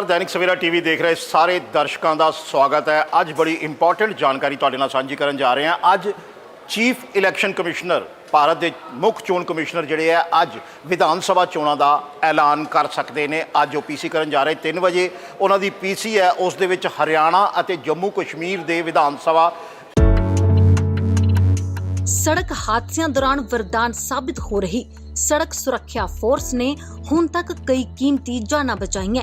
ਨਮਸਕਾਰ ਦੈਨਿਕ ਸਵੇਰਾ ਟੀਵੀ ਦੇਖ ਰਹੇ ਸਾਰੇ ਦਰਸ਼ਕਾਂ ਦਾ ਸਵਾਗਤ ਹੈ। ਅੱਜ ਬੜੀ ਇੰਪੋਰਟੈਂਟ ਜਾਣਕਾਰੀ ਤੁਹਾਡੇ ਨਾਲ ਸਾਂਝੀ ਕਰਨ ਜਾ ਰਹੇ ਹਾਂ। ਅੱਜ ਚੀਫ ਇਲੈਕਸ਼ਨ ਕਮਿਸ਼ਨਰ ਭਾਰਤ ਦੇ ਮੁੱਖ ਚੋਣ ਕਮਿਸ਼ਨਰ ਜਿਹੜੇ ਆ ਅੱਜ ਵਿਧਾਨ ਸਭਾ ਚੋਣਾਂ ਦਾ ਐਲਾਨ ਕਰ ਸਕਦੇ ਨੇ। ਅੱਜ ਉਹ ਪੀਸੀ ਕਰਨ ਜਾ ਰਹੇ 3 ਵਜੇ। ਉਹਨਾਂ ਦੀ ਪੀਸੀ ਹੈ, ਉਸ ਦੇ ਵਿੱਚ ਹਰਿਆਣਾ ਅਤੇ ਜੰਮੂ ਕਸ਼ਮੀਰ ਦੇ ਵਿਧਾਨ ਸਭਾ। ਸੜਕ ਹਾਦਸਿਆਂ ਦੌਰਾਨ ਵਰਦਾਨ ਸਾਬਿਤ ਹੋ ਰਹੀ। ਸੜਕ ਸੁਰੱਖਿਆ ਫੋਰਸ ਨੇ ਹੁਣ ਤੱਕ ਕਈ ਕੀਮਤੀ ਜਾਨਾਂ ਬਚਾਈਆਂ।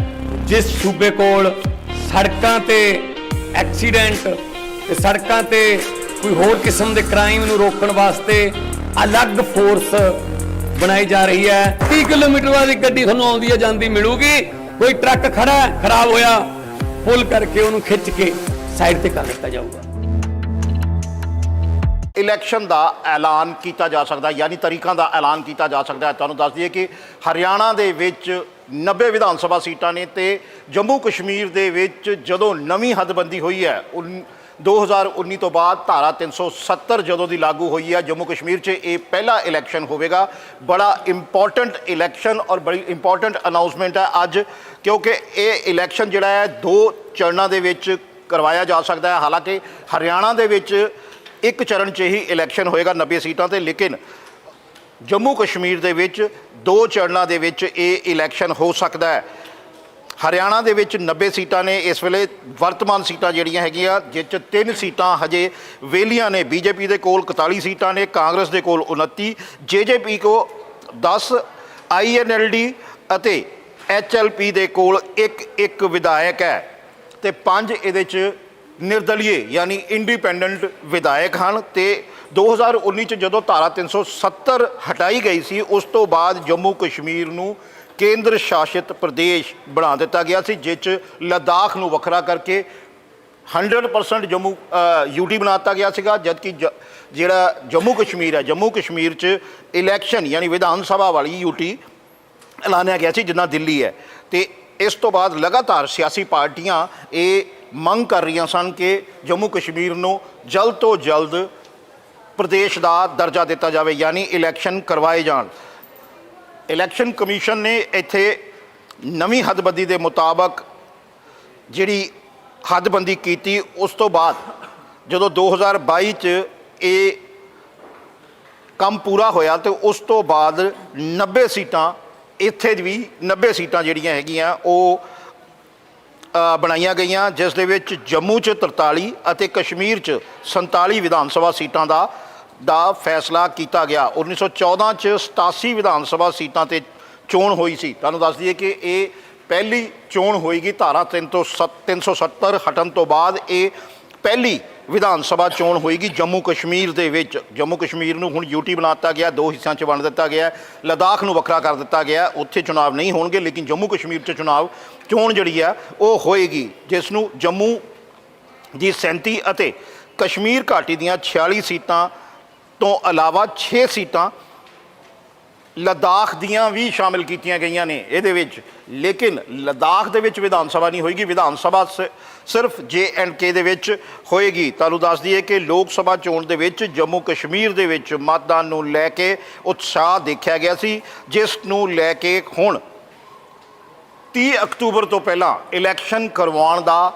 ਜਿਸ ਸੂਬੇ ਕੋਲ ਸੜਕਾਂ ਤੇ ਐਕਸੀਡੈਂਟ ਤੇ ਸੜਕਾਂ ਤੇ ਕੋਈ ਹੋਰ ਕਿਸਮ ਦੇ ਕ੍ਰਾਈਮ ਨੂੰ ਰੋਕਣ ਵਾਸਤੇ ਅਲੱਗ ਫੋਰਸ ਬਣਾਈ ਜਾ ਰਹੀ ਹੈ। 30 ਕਿਲੋਮੀਟਰ ਵਾਲੀ ਗੱਡੀ ਤੁਹਾਨੂੰ ਆਉਂਦੀ ਹੈ, ਜਾਂਦੀ ਮਿਲੂਗੀ। ਕੋਈ ਟਰੱਕ ਖੜਾ ਖਰਾਬ ਹੋਇਆ, ਪੁੱਲ ਕਰਕੇ ਉਹਨੂੰ ਖਿੱਚ ਕੇ ਸਾਈਡ ਤੇ ਕਰ ਦਿੱਤਾ ਜਾਊਗਾ। ਇਲੈਕਸ਼ਨ ਦਾ ਐਲਾਨ ਕੀਤਾ ਜਾ ਸਕਦਾ ਯਾਨੀ ਤਰੀਕਾਂ ਦਾ ਐਲਾਨ ਕੀਤਾ ਜਾ ਸਕਦਾ ਤੁਹਾਨੂੰ ਦੱਸ ਦਈਏ ਕਿ ਹਰਿਆਣਾ ਦੇ ਵਿੱਚ 90 ਵਿਧਾਨ ਸਭਾ ਸੀਟਾਂ ਨੇ ਤੇ ਜੰਮੂ ਕਸ਼ਮੀਰ ਦੇ ਵਿੱਚ ਜਦੋਂ ਨਵੀਂ ਹੱਦਬੰਦੀ ਹੋਈ ਹੈ, ਉਨ- 2019 ਤੋਂ ਬਾਅਦ ਧਾਰਾ 370 ਜਦੋਂ ਦੀ ਲਾਗੂ ਹੋਈ ਹੈ, ਜੰਮੂ ਕਸ਼ਮੀਰ 'ਚ ਇਹ ਪਹਿਲਾ ਇਲੈਕਸ਼ਨ ਹੋਵੇਗਾ। ਬੜਾ ਇੰਪੋਰਟੈਂਟ ਇਲੈਕਸ਼ਨ ਔਰ ਬੜੀ ਇੰਪੋਰਟੈਂਟ ਅਨਾਉਂਸਮੈਂਟ ਹੈ ਅੱਜ, ਕਿਉਂਕਿ ਇਹ ਇਲੈਕਸ਼ਨ ਜਿਹੜਾ ਹੈ, ਦੋ ਚਰਨਾਂ ਦੇ ਵਿੱਚ ਕਰਵਾਇਆ ਜਾ ਸਕਦਾ ਹੈ। ਹਾਲਾਂਕਿ ਹਰਿਆਣਾ ਦੇ ਵਿੱਚ ਇੱਕ ਚਰਨ 'ਚ ਹੀ ਇਲੈਕਸ਼ਨ ਹੋਏਗਾ 90 ਸੀਟਾਂ ਤੇ, ਲੇਕਿਨ ਜੰਮੂ ਕਸ਼ਮੀਰ ਦੇ ਵਿੱਚ ਦੋ ਚਰਨਾਂ ਦੇ ਵਿੱਚ ਇਹ ਇਲੈਕਸ਼ਨ ਹੋ ਸਕਦਾ ਹੈ। ਹਰਿਆਣਾ ਦੇ ਵਿੱਚ 90 ਸੀਟਾਂ ਨੇ, ਇਸ ਵੇਲੇ ਵਰਤਮਾਨ ਸੀਟਾਂ ਜਿਹੜੀਆਂ ਹੈਗੀਆਂ ਜਿਸ 'ਚ ਤਿੰਨ ਸੀਟਾਂ ਹਜੇ ਵੇਲੀਆਂ ਨੇ। ਬੀਜੇਪੀ ਦੇ ਕੋਲ 41 ਸੀਟਾਂ ਨੇ, ਕਾਂਗਰਸ ਦੇ ਕੋਲ 29 ਜੇਜੇਪੀ ਕੋ 10 ਆਈਐਨਐਲਡੀ ਅਤੇ ਐਚਐਲਪੀ ਦੇ ਕੋਲ ਇੱਕ ਇੱਕ ਵਿਧਾਇਕ ਹੈ। ਤੇ ਪੰਜ ਇਹਦੇ 'ਚ ਨਿਰਦਲੀਏ, ਯਾਨੀ ਇੰਡੀਪੈਂਡੈਂਟ ਵਿਧਾਇਕ ਹਨ ਤੇ 2019 ਚ ਜਦੋਂ ਧਾਰਾ 370 ਹਟਾਈ ਗਈ ਸੀ, ਉਸ ਤੋਂ ਬਾਅਦ ਜੰਮੂ ਕਸ਼ਮੀਰ ਨੂੰ ਕੇਂਦਰ ਸ਼ਾਸਿਤ ਪ੍ਰਦੇਸ਼ ਬਣਾ ਦਿੱਤਾ ਗਿਆ ਸੀ ਜਿਸ 'ਚ ਲਦਾਖ ਨੂੰ ਵੱਖਰਾ ਕਰਕੇ 100% ਜੰਮੂ ਯੂਟੀ ਬਣਾਤਾ ਗਿਆ ਸੀਗਾ, ਜਦਕਿ ਜ- ਜਿਹੜਾ ਜੰਮੂ ਕਸ਼ਮੀਰ ਹੈ, ਜੰਮੂ ਕਸ਼ਮੀਰ 'ਚ ਇਲੈਕਸ਼ਨ ਯਾਨੀ ਵਿਧਾਨ ਸਭਾ ਵਾਲੀ ਯੂਟੀ ਐਲਾਨਿਆ ਗਿਆ ਸੀ ਜਿੰਨਾ ਦਿੱਲੀ ਹੈ। ਤੇ ਇਸ ਤੋਂ ਬਾਅਦ ਲਗਾਤਾਰ ਸਿਆਸੀ ਪਾਰਟੀਆਂ ਇਹ ਮੰਗ ਕਰ ਰਹੀਆਂ ਸਨ ਕਿ ਜੰਮੂ ਕਸ਼ਮੀਰ ਨੂੰ ਜਲਦ ਤੋਂ ਜਲਦ ਪ੍ਰਦੇਸ਼ ਦਾ ਦਰਜਾ ਦਿੱਤਾ ਜਾਵੇ, ਯਾਨੀ ਇਲੈਕਸ਼ਨ ਕਰਵਾਏ ਜਾਣ। ਇਲੈਕਸ਼ਨ ਕਮਿਸ਼ਨ ਨੇ ਇੱਥੇ ਨਵੀਂ ਹੱਦਬੰਦੀ ਦੇ ਮੁਤਾਬਕ ਜਿਹੜੀ ਹੱਦਬੰਦੀ ਕੀਤੀ, ਉਸ ਤੋਂ ਬਾਅਦ ਜਦੋਂ 2022 ਚ ਇਹ ਕੰਮ ਪੂਰਾ ਹੋਇਆ, ਤੇ ਉਸ ਤੋਂ ਬਾਅਦ 90 ਸੀਟਾਂ, ਇੱਥੇ ਵੀ 90 ਸੀਟਾਂ ਜਿਹੜੀਆਂ ਹੈਗੀਆਂ, ਉਹ ਬਣਾਈਆਂ ਗਈਆਂ, ਜਿਸ ਦੇ ਵਿੱਚ ਜੰਮੂ 'ਚ 43 ਅਤੇ ਕਸ਼ਮੀਰ 'ਚ 47 ਵਿਧਾਨ ਸਭਾ ਸੀਟਾਂ ਦਾ ਦਾ ਫੈਸਲਾ ਕੀਤਾ ਗਿਆ। 1914 'ਚ 87 ਵਿਧਾਨ ਸਭਾ ਸੀਟਾਂ ਤੇ ਚੋਣ ਹੋਈ ਸੀ। ਤੁਹਾਨੂੰ ਦੱਸ ਦਈਏ ਕਿ ਇਹ ਪਹਿਲੀ ਚੋਣ ਹੋਏਗੀ ਧਾਰਾ 370 ਹਟਣ ਤੋਂ ਬਾਅਦ ਇਹ ਪਹਿਲੀ ਵਿਧਾਨ ਸਭਾ ਚੋਣ ਹੋਏਗੀ ਜੰਮੂ ਕਸ਼ਮੀਰ ਦੇ ਵਿੱਚ। ਜੰਮੂ ਕਸ਼ਮੀਰ ਨੂੰ ਹੁਣ ਯੂਟੀ ਦਿੱਤਾ ਗਿਆ, ਦੋ ਹਿੱਸਿਆਂ 'ਚ ਵੰਡ ਦਿੱਤਾ ਗਿਆ। ਲਦਾਖ ਨੂੰ ਵੱਖਰਾ ਕਰ ਦਿੱਤਾ ਗਿਆ। ਉੱਥੇ ਚੁਣਾਵ ਨਹੀਂ ਹੋਣਗੇ, ਲੇਕਿਨ ਜੰਮੂ ਕਸ਼ਮੀਰ 'ਚ ਚੁਣਾਵ, ਚੋਣ ਜਿਹੜੀ ਆ, ਉਹ ਹੋਏਗੀ, ਜਿਸ ਨੂੰ ਜੰਮੂ ਦੀ 37 ਅਤੇ ਕਸ਼ਮੀਰ ਘਾਟੀ ਦੀਆਂ 46 ਸੀਟਾਂ ਤੋਂ ਇਲਾਵਾ 6 ਸੀਟਾਂ ਲਦਾਖ ਦੀਆਂ ਵੀ ਸ਼ਾਮਿਲ ਕੀਤੀਆਂ ਗਈਆਂ ਨੇ ਇਹਦੇ ਵਿੱਚ। ਲੇਕਿਨ ਲਦਾਖ ਦੇ ਵਿੱਚ ਵਿਧਾਨ ਸਭਾ ਨਹੀਂ ਹੋਏਗੀ। ਵਿਧਾਨ ਸਭਾ ਸ- ਸਿਰਫ ਜੇ ਐਂਡ ਕੇ ਦੇ ਵਿੱਚ ਹੋਏਗੀ। ਤੁਹਾਨੂੰ ਦੱਸ ਦਈਏ ਕਿ ਲੋਕ ਸਭਾ ਚੋਣ ਦੇ ਵਿੱਚ ਜੰਮੂ ਕਸ਼ਮੀਰ ਦੇ ਵਿੱਚ ਮਤਦਾਨ ਨੂੰ ਲੈ ਕੇ ਉਤਸ਼ਾਹ ਦੇਖਿਆ ਗਿਆ ਸੀ, ਜਿਸ ਨੂੰ ਲੈ ਕੇ ਹੁਣ 30 ਅਕਤੂਬਰ ਤੋਂ ਪਹਿਲਾਂ ਇਲੈਕਸ਼ਨ ਕਰਵਾਉਣ ਦਾ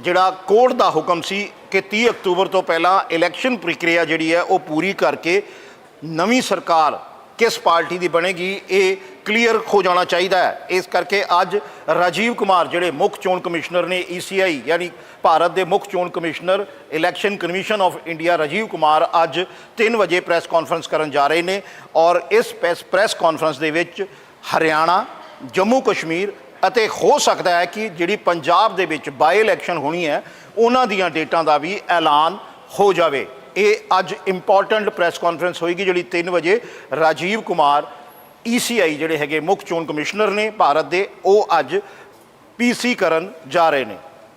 ਜਿਹੜਾ ਕੋਰਟ ਦਾ ਹੁਕਮ ਸੀ ਕਿ 30 ਅਕਤੂਬਰ ਤੋਂ ਪਹਿਲਾਂ ਇਲੈਕਸ਼ਨ ਪ੍ਰਕਿਰਿਆ ਜਿਹੜੀ ਹੈ ਉਹ ਪੂਰੀ ਕਰਕੇ ਨਵੀਂ ਸਰਕਾਰ ਕਿਸ ਪਾਰਟੀ ਦੀ ਬਣੇਗੀ, ਇਹ ਕਲੀਅਰ ਹੋ ਜਾਣਾ ਚਾਹੀਦਾ ਹੈ। ਇਸ ਕਰਕੇ ਅੱਜ ਰਾਜੀਵ ਕੁਮਾਰ ਜਿਹੜੇ ਮੁੱਖ ਚੋਣ ਕਮਿਸ਼ਨਰ ਨੇ ECI ਯਾਨੀ ਭਾਰਤ ਦੇ ਮੁੱਖ ਚੋਣ commissioner election commission of India Rajiv Kumar ਅੱਜ 3 ਵਜੇ ਪ੍ਰੈਸ ਕਾਨਫਰੰਸ ਕਰਨ ਜਾ ਰਹੇ ਨੇ ਔਰ ਇਸ ਪ੍ਰੈਸ- ਪ੍ਰੈਸ ਕਾਨਫਰੰਸ ਦੇ ਵਿੱਚ ਹਰਿਆਣਾ, ਜੰਮੂ ਕਸ਼ਮੀਰ ਅਤੇ ਹੋ ਸਕਦਾ ਹੈ ਕਿ ਜਿਹੜੀ ਪੰਜਾਬ ਦੇ ਵਿੱਚ ਬਾਈ ਇਲੈਕਸ਼ਨ ਹੋਣੀ ਹੈ, ਉਹਨਾਂ ਦੀਆਂ ਡੇਟਾਂ ਦਾ ਵੀ ਐਲਾਨ ਹੋ ਜਾਵੇ। ਇਹ ਅੱਜ ਇੰਪੋਰਟੈਂਟ ਪ੍ਰੈਸ ਕਾਨਫਰੰਸ ਹੋਏਗੀ ਜਿਹੜੀ 3 ਵਜੇ ਰਾਜੀਵ ਕੁਮਾਰ ECI ਜਿਹੜੇ ਹੈਗੇ ਮੁੱਖ ਚੋਣ ਕਮਿਸ਼ਨਰ ਨੇ ਭਾਰਤ ਦੇ, ਉਹ ਅੱਜ ਪੀਸੀ ਕਰਨ ਜਾ ਰਹੇ ਨੇ।